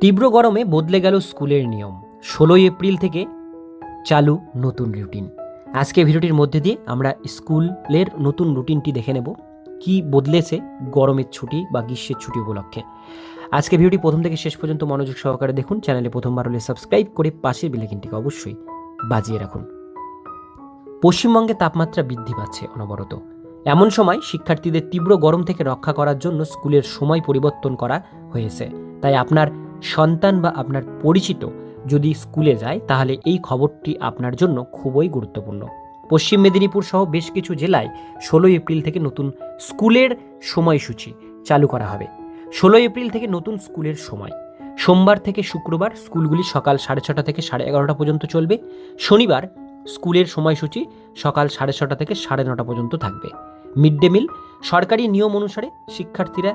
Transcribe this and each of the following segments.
তীব্র গরমে বদলে গেল স্কুলের নিয়ম। ষোলোই এপ্রিল থেকে চালু নতুন রুটিন। আজকে ভিডিওটির মধ্যে দিয়ে আমরা স্কুলের নতুন রুটিনটি দেখে নেব। কি বদলেছে গরমের ছুটি বা গ্রীষ্মের ছুটি উপলক্ষে? আজকে ভিডিওটি প্রথম থেকে শেষ পর্যন্ত মনোযোগ সহকারে দেখুন। চ্যানেলে প্রথমবার হলে সাবস্ক্রাইব করে পাশের বেলাকিনটিকে অবশ্যই বাজিয়ে রাখুন। পশ্চিমবঙ্গে তাপমাত্রা বৃদ্ধি পাচ্ছে অনবরত। এমন সময় শিক্ষার্থীদের তীব্র গরম থেকে রক্ষা করার জন্য স্কুলের সময় পরিবর্তন করা হয়েছে। তাই আপনার সন্তান বা আপনার পরিচিত যদি স্কুলে যায়, তাহলে এই খবরটি আপনার জন্য খুবই গুরুত্বপূর্ণ। পশ্চিম মেদিনীপুর সহ বেশ কিছু জেলায় ষোলোই এপ্রিল থেকে নতুন স্কুলের সময়সূচি চালু করা হবে। ষোলোই এপ্রিল থেকে নতুন স্কুলের সময়। সোমবার থেকে শুক্রবার স্কুলগুলি সকাল সাড়ে ছটা থেকে সাড়ে এগারোটা পর্যন্ত চলবে। শনিবার স্কুলের সময়সূচি সকাল সাড়ে ছটা থেকে সাড়ে নটা পর্যন্ত থাকবে। মিড ডে মিল সরকারি নিয়ম অনুসারে শিক্ষার্থীরা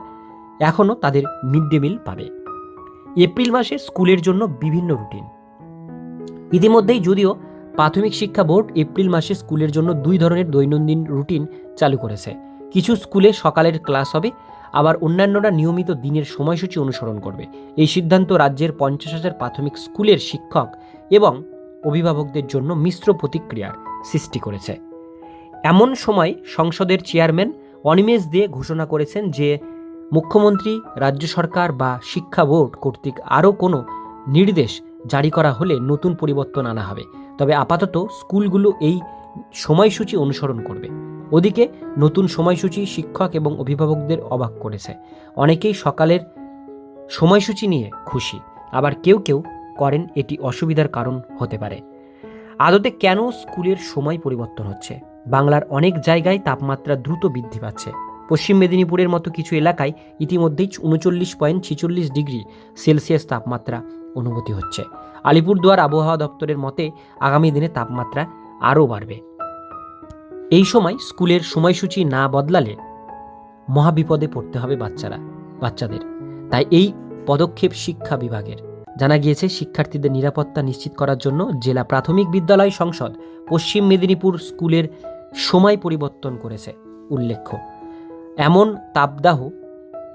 এখনও তাদের মিড ডে মিল পাবে। এপ্রিল মাসে স্কুলের জন্য বিভিন্ন রুটিন। ইতিমধ্যেই যদিও প্রাথমিক শিক্ষা বোর্ড এপ্রিল মাসে স্কুলের জন্য দুই ধরনের দৈনন্দিন রুটিন চালু করেছে। কিছু স্কুলে সকালের ক্লাস হবে, আবার অন্যান্যরা নিয়মিত দিনের সময়সূচি অনুসরণ করবে। এই সিদ্ধান্ত রাজ্যের পঞ্চাশ হাজার প্রাথমিক স্কুলের শিক্ষক এবং অভিভাবকদের জন্য মিশ্র প্রতিক্রিয়ার সৃষ্টি করেছে। এমন সময় সংসদের চেয়ারম্যান অনিমেষ দে ঘোষণা করেছেন যে মুখ্যমন্ত্রী, রাজ্য সরকার বা শিক্ষা বোর্ড কর্তৃক আরও কোনো নির্দেশ জারি করা হলে নতুন পরিবর্তন আনা হবে। তবে আপাতত স্কুলগুলো এই সময়সূচি অনুসরণ করবে। ওদিকে নতুন সময়সূচি শিক্ষক এবং অভিভাবকদের অবাক করেছে। অনেকেই সকালের সময়সূচি নিয়ে খুশি, আবার কেউ কেউ করেন এটি অসুবিধার কারণ হতে পারে। আদতে কেন স্কুলের সময় পরিবর্তন হচ্ছে? বাংলার অনেক জায়গায় তাপমাত্রা দ্রুত বৃদ্ধি পাচ্ছে। পশ্চিম মেদিনীপুরের মতো কিছু এলাকায় ইতিমধ্যেই উনচল্লিশ পয়েন্ট ছিচল্লিশ ডিগ্রি সেলসিয়াস তাপমাত্রা অনুভূতি হচ্ছে। আলিপুরদুয়ার আবহাওয়া দপ্তরের মতে, আগামী দিনে তাপমাত্রা আরও বাড়বে। এই সময় স্কুলের সময়সূচি না বদলালে মহাবিপদে পড়তে হবে বাচ্চারা, বাচ্চাদের। তাই এই পদক্ষেপ শিক্ষা বিভাগের। জানা গিয়েছে, শিক্ষার্থীদের নিরাপত্তা নিশ্চিত করার জন্য জেলা প্রাথমিক বিদ্যালয় সংসদ পশ্চিম মেদিনীপুর স্কুলের সময় পরিবর্তন করেছে, উল্লেখ্য। এমন তাপদাহ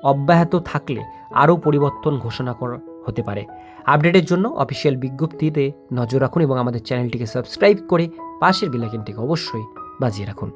অব্যাহত থাকলে আরও পরিবর্তন ঘোষণা করা, হতে পারে। আপডেটের জন্য অফিসিয়াল বিজ্ঞপ্তিতে নজর রাখুন এবং আমাদের চ্যানেলটিকে সাবস্ক্রাইব করে পাশের বিলাকিনটিকে অবশ্যই বাজিয়ে রাখুন।